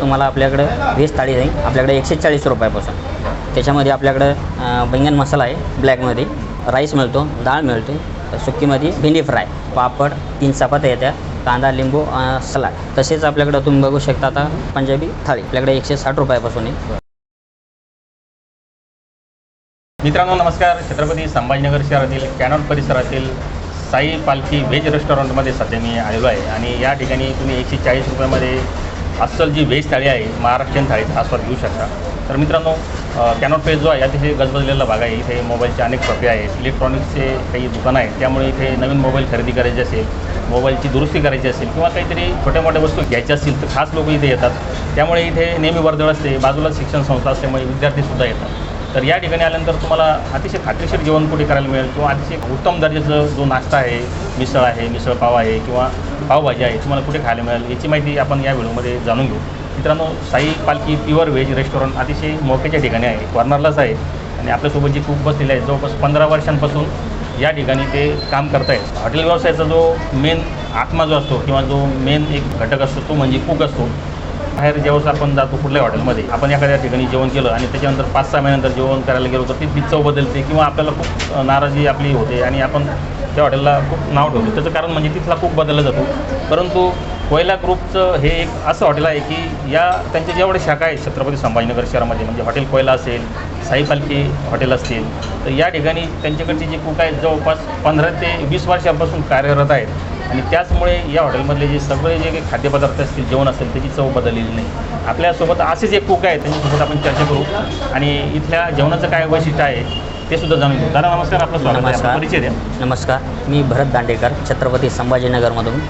तुम्हाला आपल्याकडं व्हेज थाळी जाईल. आपल्याकडे एकशे चाळीस रुपयापासून. त्याच्यामध्ये आपल्याकडं बैंगन मसाला आहे ब्लॅकमध्ये. राईस मिळतो डाळ मिळते सुक्कीमध्ये भेंडी फ्राय पापड तीन चपात्या येत्या कांदा लिंबू सलाड. तसेच आपल्याकडं तुम्ही बघू शकता आता पंजाबी थाळी. आपल्याकडे एकशे साठ रुपयापासून आहे. मित्रांनो नमस्कार. छत्रपती संभाजीनगर शहरातील कॅनॉट परिसरातील साई पालखी व्हेज रेस्टॉरंटमध्ये सध्या मी आलेलो आहे. आणि या ठिकाणी तुम्ही एकशे चाळीस रुपयामध्ये अस्सल जी व्हेज थाळी आहे महाराष्ट्रीयन थाळीचा आस्वाद घेऊ शकता. तर मित्रांनो कॅनॉट पेज जो आहे अतिशय गजबजलेला भाग आहे. इथे मोबाईलचे अनेक प्रक्रिया आहेत. इलेक्ट्रॉनिक्सचे काही दुकानं आहेत. त्यामुळे इथे नवीन मोबाईल खरेदी करायची असेल मोबाईलची दुरुस्ती करायची असेल किंवा काहीतरी छोट्या मोठ्या वस्तू घ्यायच्या असतील तर खास लोक इथे येतात. त्यामुळे इथे नेहमी वर्दळ असते. बाजूला शिक्षण संस्था असल्यामुळे विद्यार्थीसुद्धा येतात. तर या ठिकाणी आल्यानंतर तुम्हाला अतिशय खात्रीशीर जेवण कुठे करायला मिळेल किंवा अतिशय उत्तम दर्जाचं जो नाश्ता आहे मिसळ आहे मिसळ पाव आहे किंवा पावभाजी आहे तुम्हाला कुठे खायला मिळेल याची माहिती आपण या व्हिडिओमध्ये जाणून घेऊ. मित्रांनो साई पालखी प्युअर व्हेज रेस्टॉरंट अतिशय मोक्याच्या ठिकाणी आहे कॉर्नरलाच आहे आणि आपल्यासोबत जी खूप बसलेली आहे जवळपास पंधरा वर्षांपासून या ठिकाणी ते काम करत आहेत हॉटेल व्यवसायाचा जो मेन आत्मा जो असतो किंवा जो मेन एक घटक असतो तो म्हणजे कूक असतो. बाहेर जेव्हा आपण जातो कुठल्याही हॉटेलमध्ये आपण एखाद्या ठिकाणी जेवण केलं आणि त्याच्यानंतर पाच सहा महिन्यानंतर जेवण करायला गेलो तर ती ती चव बदलते किंवा आपल्याला खूप नाराजी आपली होते आणि आपण त्या हॉटेलला खूप नाव ठेवतो त्याचं कारण म्हणजे तिथला खूप बदलला जातो. परंतु कोयला ग्रुपचं हे एक असं हॉटेल आहे की या त्यांच्या जेवढे शाखा आहेत छत्रपती संभाजीनगर शहरामध्ये म्हणजे हॉटेल कोयला असेल साई पालखी हॉटेल असतील तर या ठिकाणी त्यांच्याकडचे जे कुक आहेत जवळपास पंधरा ते वीस वर्षापासून कार्यरत आहेत. आणि त्याचमुळे या हॉटेलमधले जे सगळे जे काही खाद्यपदार्थ असतील जेवण असेल त्याची चव बदललेली नाही. आपल्यासोबत असेच एक कुक आहेत त्यांच्यासोबत आपण चर्चा करू. आणि इथल्या जेवणाचं काय वैशिष्ट्य आहे ते सुद्धा जाणून घेऊ. दादा नमस्कार आपलं स्वागत. परिचय द्या. नमस्कार. मी भरत दांडेकर छत्रपती संभाजीनगरमधून.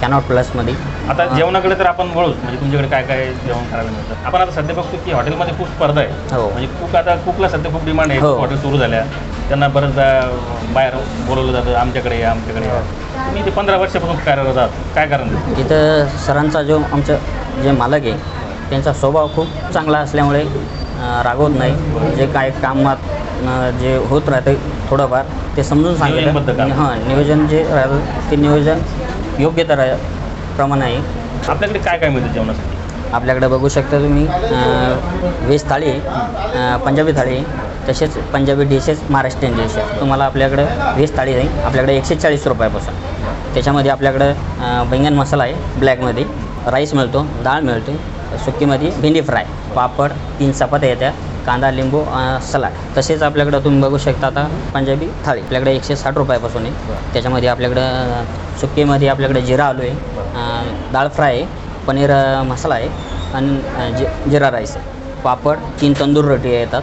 कॅनॉट प्लसमध्ये आता जेवणाकडे तर आपण वळूच म्हणजे तुमच्याकडे काय काय जेवण करायला मिळतं. आपण आता सध्या बघतो की हॉटेलमध्ये खूप स्पर्धा आहे. हो. म्हणजे कुक आता कुकला सध्या खूप डिमांड आहे. हो. खूप हॉटेल सुरू झाल्या. त्यांना बरंचदा बाहेर बोलवलं जातं आमच्याकडे या आमच्याकडे या. तुम्ही ते पंधरा वर्षापासून कार्यरत आहात. काय कारण आहे? इथं सरांचा जो आमचं जे मालक आहे त्यांचा स्वभाव खूप चांगला असल्यामुळे अं, रागवत नाही. जे काय कामात अं, जे होत राहते थोडंफार ते समजून नियोजनबद्ध काम. सांगितलं हां नियोजन जे राहतं ते नियोजन योग्य तर प्रमाणे आहे. आपल्याकडे काय काय मिळतं जेवणासाठी? आपल्याकडे बघू शकता तुम्ही व्हेज थाळी पंजाबी थाळी तसेच पंजाबी डिशेस महाराष्ट्रीयन डिश आहे तुम्हाला आपल्याकडे व्हेज थाळी आहे आपल्याकडे एकशे चाळीस रुपयापासून. त्याच्यामध्ये आपल्याकडं बैंगन मसाला आहे ब्लॅकमध्ये. राईस मिळतो डाळ मिळते सुक्कीमध्ये भेंडी फ्राय पापड तीन चपात्या येत्या. कांदा लिंबू सलाड तसेच आपल्याकडं तुम्ही बघू शकता आता पंजाबी थाळी. आपल्याकडे एकशे साठ रुपयापासून आहे. त्याच्यामध्ये आपल्याकडं सुक्कीमध्ये आपल्याकडे जिरा आलू आहे. डाळ फ्राय आहे पनीर मसाला आहे आणि जि जिरा राईस आहे. पापड तीन तंदूर रोटी येतात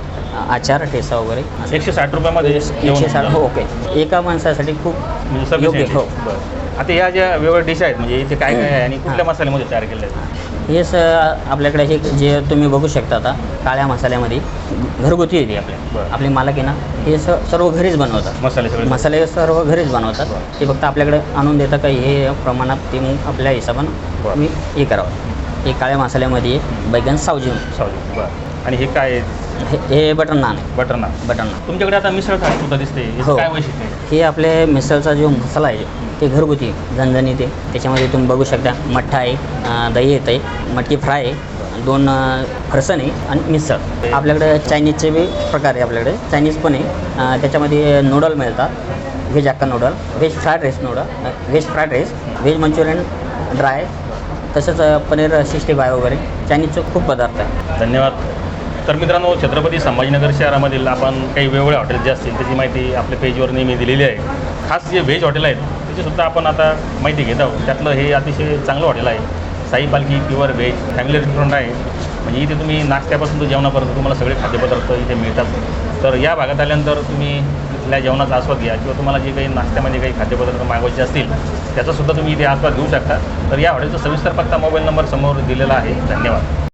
आचार ठेसा वगैरे. एकशे साठ रुपयामध्ये एकशे साठ हो ओके. एका माणसासाठी खूप म्हणजे योग्य. हो. आता या ज्या वेगवेगळ्या डिश आहेत म्हणजे इथे काय काय आहे आणि कुठल्या मसाल्यामध्ये तयार केल्या आहेत? हे स आपल्याकडे हे जे तुम्ही बघू शकता आता काळ्या मसाल्यामध्ये घरगुती येते आपल्या. बरं. आपले मालक आहे ना हे स सर्व घरीच बनवतात. मसाले सगळे. मसाले सर्व घरीच बनवतात. ते फक्त आपल्याकडे आणून देतं काही हे प्रमाणात ते मग आपल्या हिशोबानं बरं. मी हे करावं. हे काळ्या मसाल्यामध्ये बैगन सावजी बरं. आणि हे काय हे हे बटर नान आहे. बटर नान. बटर नान. तुमच्याकडे आता मिसळ थाळी सुद्धा दिसते. याचं हो. काय वैशिष्ट्य आहे? हे आपले मिसळचा जो मसाला आहे ते घरगुती आहे, झणझणीत आहे. त्याच्यामध्ये तुम्ही बघू शकता मठ्ठा आहे अं, दही येतं आहे मटकी फ्राय आहे दोन अं, फरसाण आहे आणि मिसळ. आपल्याकडे चायनीजचे बी प्रकार आहे आपल्याकडे. चायनीज पण आहे. अं, त्याच्यामध्ये नूडल मिळतात. Veg Hakka noodle veg fried rice noodle veg fried rice veg Manchurian dry तसंच अं, पनीर सिक्स्टी फाय वगैरे. चायनीजचे खूप पदार्थ आहे. धन्यवाद. तर मित्रांनो छत्रपती संभाजीनगर शहरामधील आपण काही वेगवेगळ्या हॉटेल जे असतील त्याची माहिती आपल्या पेजवर नेहमी दिलेली आहे. खास जे व्हेज हॉटेल आहेत त्याचीसुद्धा आपण आता माहिती घेत आहोत. त्यातलं हे अतिशय चांगलं हॉटेल आहे. साई पालखी प्युअर व्हेज फॅमिली रेस्टॉरंट आहे. म्हणजे इथे तुम्ही नाश्त्यापासून तर जेवणापर्यंत तुम्हाला सगळे खाद्यपदार्थ इथे मिळतात. तर या भागात आल्यानंतर तुम्ही इथल्या जेवणाचा आस्वाद घ्या किंवा तुम्हाला जे काही नाश्त्यामध्ये काही खाद्यपदार्थ मागवायचे असतील त्याचासुद्धा तुम्ही इथे आस्वाद घेऊ शकता. तर या हॉटेलचा सविस्तर पत्ता मोबाईल नंबर समोर दिलेला आहे. धन्यवाद.